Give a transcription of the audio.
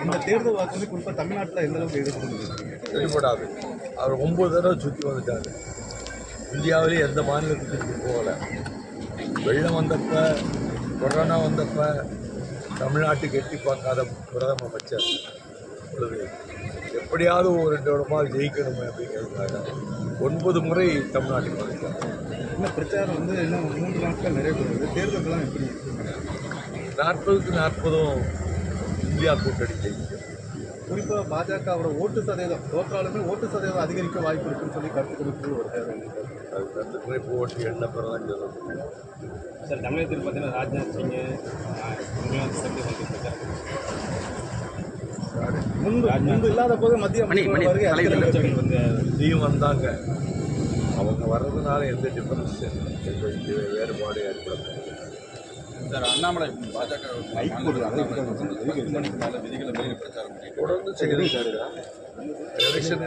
இந்த தேர்தல் வாக்கு வந்து குறிப்பாக தமிழ்நாட்டில் எந்த அளவுக்கு எதிர்ப்பு வெளிப்படாது அவர் ஒன்பது தடவை சுற்றி வந்துட்டார். இந்தியாவிலே எந்த மாநிலத்துக்கு போகலை. வெள்ளம் வந்தப்ப கொரோனா வந்தப்ப தமிழ்நாட்டுக்கு எட்டி பார்க்காத பிரதம அமைச்சர் இப்பொழுது எப்படியாவது ஒரு ரெண்டு வருடமாக ஜெயிக்கணுமே அப்படிங்கிறதுக்காக ஒன்பது முறை தமிழ்நாட்டுக்கு வந்துட்டார் இன்னும் பிரச்சாரம் வந்து இன்னும் மூன்று நாட்கள் நிறைவேறுது தேர்தல்கள்லாம் எப்படி நாற்பதுக்கு நாற்பதும் இந்தியா கூட்டணி ஜெயிக்கும் குறிப்பாக பாஜகவோட ஓட்டு சதவீதம் தோற்றாலுமே ஓட்டு சதவீதம் அதிகரிக்க வாய்ப்பு இருக்குன்னு சொல்லி கருத்து கணிப்பு ஒரு அது அந்த குறைப்பு ஓட்டு எண்ண பிறதான் சார் தமிழகத்தில் பார்த்தீங்கன்னா ராஜ்நாத் சிங் தமிழ்நாடு சேர்ந்து வந்து பிரச்சாரம் முன்பு முன்பு இல்லாத போது மத்திய வருகை வந்து இதையும் வந்தாங்க. அவங்க வர்றதுனால எந்த டிஃபரன்ஸ் எந்த வேறுபாடு ஏற்படாது சார் அண்ணாமலை பாஜக பத்து மணிக்கு மேல விதிகளை மீறி பிரச்சாரம் பண்ணிட்டு தொடர்ந்து செய்து எலெக்ஷன்